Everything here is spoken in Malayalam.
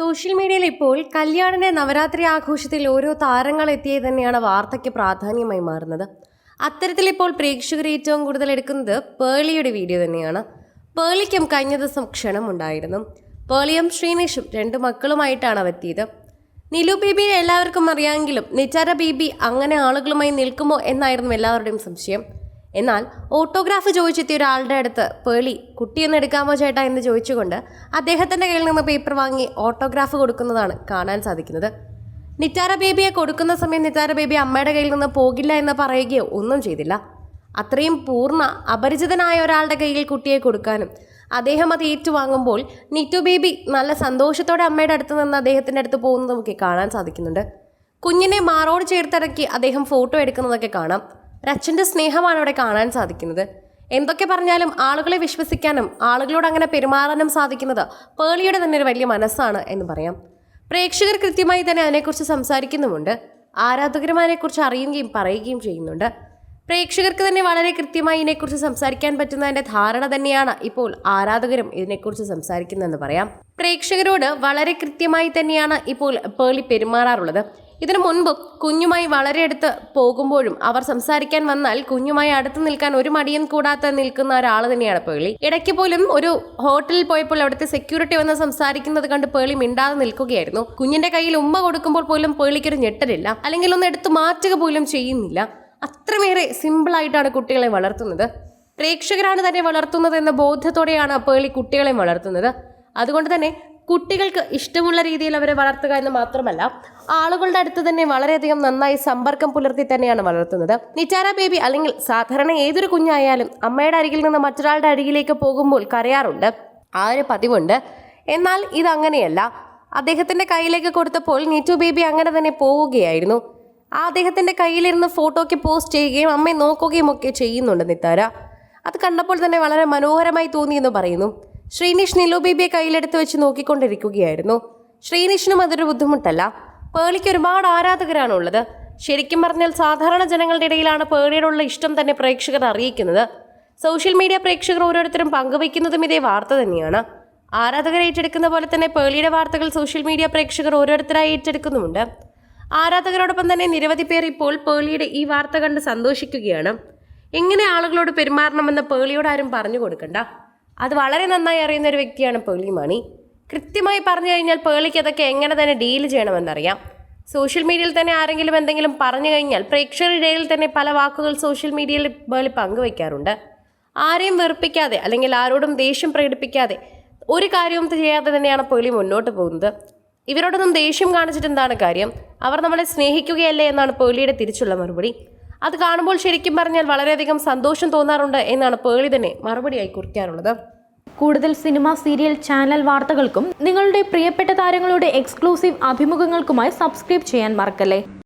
സോഷ്യൽ മീഡിയയിൽ ഇപ്പോൾ കല്യാണിന്റെ നവരാത്രി ആഘോഷത്തിൽ ഓരോ താരങ്ങൾ എത്തിയത് തന്നെയാണ് വാർത്തയ്ക്ക് പ്രാധാന്യമായി മാറുന്നത്. അത്തരത്തിൽ ഇപ്പോൾ പ്രേക്ഷകർ ഏറ്റവും കൂടുതൽ എടുക്കുന്നത് പേളിയുടെ വീഡിയോ തന്നെയാണ്. പേളിക്കും കഴിഞ്ഞ ദിവസം ക്ഷണമുണ്ടായിരുന്നു പേളിയും ശ്രീനേഷും രണ്ട് മക്കളുമായിട്ടാണ് അവെത്തിയത് നിലു ബേബിയെ എല്ലാവർക്കും അറിയാമെങ്കിലും നിറ്റാര ബേബി അങ്ങനെ ആളുകളുമായി നിൽക്കുമോ എന്നായിരുന്നു എല്ലാവരുടെയും സംശയം. എന്നാൽ ഓട്ടോഗ്രാഫ് ചോദിച്ചെത്തിയ ഒരാളുടെ അടുത്ത് പേളി കുട്ടിയൊന്ന് എടുക്കാമോ ചേട്ടാ? എന്ന് ചോദിച്ചുകൊണ്ട് അദ്ദേഹത്തിന്റെ കയ്യിൽ നിന്ന് പേപ്പർ വാങ്ങി ഓട്ടോഗ്രാഫ് കൊടുക്കുന്നതാണ് കാണാൻ സാധിക്കുന്നത്. നിറ്റാര ബേബിയെ കൊടുക്കുന്ന സമയം നിറ്റാര ബേബി അമ്മയുടെ കയ്യിൽ നിന്ന് പോകില്ല എന്ന് പറയുകയോ ഒന്നും ചെയ്തില്ല. അത്രയും പൂർണ അപരിചിതനായ ഒരാളുടെ കയ്യിൽ കുട്ടിയെ കൊടുക്കാനും അദ്ദേഹം അത് ഏറ്റുവാങ്ങുമ്പോൾ നിറ്റു ബേബി നല്ല സന്തോഷത്തോടെ അമ്മയുടെ അടുത്ത് നിന്ന് അദ്ദേഹത്തിന്റെ അടുത്ത് പോകുന്നതൊക്കെ കാണാൻ സാധിക്കുന്നുണ്ട്. കുഞ്ഞിനെ മാറോട് ചേർത്തിറക്കി അദ്ദേഹം ഫോട്ടോ എടുക്കുന്നതൊക്കെ കാണാം. ഒരച്ഛന്റെ സ്നേഹമാണ് അവിടെ കാണാൻ സാധിക്കുന്നത്. എന്തൊക്കെ പറഞ്ഞാലും ആളുകളെ വിശ്വസിക്കാനും ആളുകളോട് അങ്ങനെ പെരുമാറാനും സാധിക്കുന്നത് പേളിയുടെ തന്നെ ഒരു വലിയ മനസ്സാണ് എന്ന് പറയാം. പ്രേക്ഷകർ കൃത്യമായി തന്നെ അതിനെക്കുറിച്ച് സംസാരിക്കുന്നുമുണ്ട്. ആരാധകരും അതിനെക്കുറിച്ച് അറിയുകയും പറയുകയും ചെയ്യുന്നുണ്ട്. പ്രേക്ഷകർക്ക് തന്നെ വളരെ കൃത്യമായി ഇതിനെക്കുറിച്ച് സംസാരിക്കാൻ പറ്റുന്നതിന്റെ ധാരണ തന്നെയാണ് ഇപ്പോൾ ആരാധകരും ഇതിനെക്കുറിച്ച് സംസാരിക്കുന്നതെന്ന് പറയാം. പ്രേക്ഷകരോട് വളരെ കൃത്യമായി തന്നെയാണ് ഇപ്പോൾ പേളി പെരുമാറാറുള്ളത്. ഇതിനു മുൻപും കുഞ്ഞുമായി വളരെ അടുത്ത് പോകുമ്പോഴും അവർ സംസാരിക്കാൻ വന്നാൽ കുഞ്ഞുമായി അടുത്ത് നിൽക്കാൻ ഒരു മടിയും കൂടാത്ത നിൽക്കുന്ന ഒരാൾ തന്നെയാണ് പേളി. ഇടയ്ക്ക് പോലും ഒരു ഹോട്ടലിൽ പോയപ്പോൾ അവിടുത്തെ സെക്യൂരിറ്റി വന്ന് സംസാരിക്കുന്നത് കണ്ട് പേളി മിണ്ടാതെ നിൽക്കുകയായിരുന്നു. കുഞ്ഞിന്റെ കയ്യിൽ ഉമ്മ കൊടുക്കുമ്പോൾ പോലും പേളിക്കൊരു ഞെട്ടലില്ല. അല്ലെങ്കിൽ ഒന്ന് എടുത്തു മാറ്റുക പോലും ചെയ്യുന്നില്ല. അത്രമേറെ സിമ്പിളായിട്ടാണ് കുട്ടികളെ വളർത്തുന്നത്. പ്രേക്ഷകരാണ് തന്നെ വളർത്തുന്നത് എന്ന ബോധ്യത്തോടെയാണ് പേളി കുട്ടികളെ വളർത്തുന്നത്. അതുകൊണ്ട് തന്നെ കുട്ടികൾക്ക് ഇഷ്ടമുള്ള രീതിയിൽ അവരെ വളർത്തുക എന്ന് മാത്രമല്ല ആളുകളുടെ അടുത്ത് തന്നെ വളരെയധികം നന്നായി സമ്പർക്കം പുലർത്തി തന്നെയാണ് വളർത്തുന്നത്. നിറ്റാര ബേബി അല്ലെങ്കിൽ സാധാരണ ഏതൊരു കുഞ്ഞായാലും അമ്മയുടെ അരികിൽ നിന്ന് മറ്റൊരാളുടെ അരികിലേക്ക് പോകുമ്പോൾ കരയാറുണ്ട്. ആ ഒരു പതിവുണ്ട്. എന്നാൽ ഇതങ്ങനെയല്ല. അദ്ദേഹത്തിന്റെ കയ്യിലേക്ക് കൊടുത്തപ്പോൾ നീറ്റു ബേബി അങ്ങനെ തന്നെ പോവുകയായിരുന്നു. ആ അദ്ദേഹത്തിന്റെ കയ്യിലിരുന്ന് ഫോട്ടോയ്ക്ക് പോസ്റ്റ് ചെയ്യുകയും അമ്മയെ നോക്കുകയും ഒക്കെ ചെയ്യുന്നുണ്ട് നിത്താര അത് കണ്ടപ്പോൾ തന്നെ വളരെ മനോഹരമായി തോന്നിയെന്ന് പറയുന്നു. ശ്രീനിഷ് നിലു ബേബിയെ കയ്യിലെടുത്ത് വെച്ച് നോക്കിക്കൊണ്ടിരിക്കുകയായിരുന്നു. ശ്രീനിഷിനും അതൊരു ബുദ്ധിമുട്ടല്ല. പേളിക്ക് ഒരുപാട് ആരാധകരാണ് ഉള്ളത് ശരിക്കും പറഞ്ഞാൽ സാധാരണ ജനങ്ങളുടെ ഇടയിലാണ് പേളിയോടുള്ള ഇഷ്ടം തന്നെ പ്രേക്ഷകർ അറിയിക്കുന്നത്. സോഷ്യൽ മീഡിയ പ്രേക്ഷകർ ഓരോരുത്തരും പങ്കുവയ്ക്കുന്നതും ഇതേ വാർത്ത തന്നെയാണ്. ആരാധകർ ഏറ്റെടുക്കുന്ന പോലെ തന്നെ പേളിയുടെ വാർത്തകൾ സോഷ്യൽ മീഡിയ പ്രേക്ഷകർ ഓരോരുത്തരായി ഏറ്റെടുക്കുന്നുമുണ്ട്. ആരാധകരോടൊപ്പം തന്നെ നിരവധി പേർ ഇപ്പോൾ പേളിയുടെ ഈ വാർത്ത കണ്ട് സന്തോഷിക്കുകയാണ്. എങ്ങനെ ആളുകളോട് പെരുമാറണമെന്ന് പേളിയോട് ആരും പറഞ്ഞു കൊടുക്കണ്ട. അത് വളരെ നന്നായി അറിയുന്ന ഒരു വ്യക്തിയാണ് പേളി മണി. കൃത്യമായി പറഞ്ഞു കഴിഞ്ഞാൽ പേളിക്ക് അതൊക്കെ എങ്ങനെ തന്നെ ഡീൽ ചെയ്യണമെന്നറിയാം. സോഷ്യൽ മീഡിയയിൽ തന്നെ ആരെങ്കിലും എന്തെങ്കിലും പറഞ്ഞു കഴിഞ്ഞാൽ പ്രേക്ഷകരുടെ ഇടയിൽ തന്നെ പല വാക്കുകൾ സോഷ്യൽ മീഡിയയിൽ പേളി പങ്കുവയ്ക്കാറുണ്ട് ആരെയും വെറുപ്പിക്കാതെ അല്ലെങ്കിൽ ആരോടും ദേഷ്യം പ്രകടിപ്പിക്കാതെ ഒരു കാര്യവും ചെയ്യാതെ തന്നെയാണ് പേളി മുന്നോട്ട് പോകുന്നത്. ഇവരോടൊന്നും ദേഷ്യം കാണിച്ചിട്ട് എന്താണ് കാര്യം? അവർ നമ്മളെ സ്നേഹിക്കുകയല്ലേ എന്നാണ് പേളിയുടെ തിരിച്ചുള്ള മറുപടി. അത് കാണുമ്പോൾ ശരിക്കും പറഞ്ഞാൽ വളരെയധികം സന്തോഷം തോന്നാറുണ്ട് എന്നാണ് പേളി തന്നെ മറുപടിയായി കുറിക്കാറുള്ളത്. കൂടുതൽ സിനിമ സീരിയൽ ചാനൽ വാർത്തകൾക്കും നിങ്ങളുടെ പ്രിയപ്പെട്ട താരങ്ങളുടെ എക്സ്ക്ലൂസീവ് അഭിമുഖങ്ങൾക്കുമായി സബ്സ്ക്രൈബ് ചെയ്യാൻ മറക്കല്ലേ?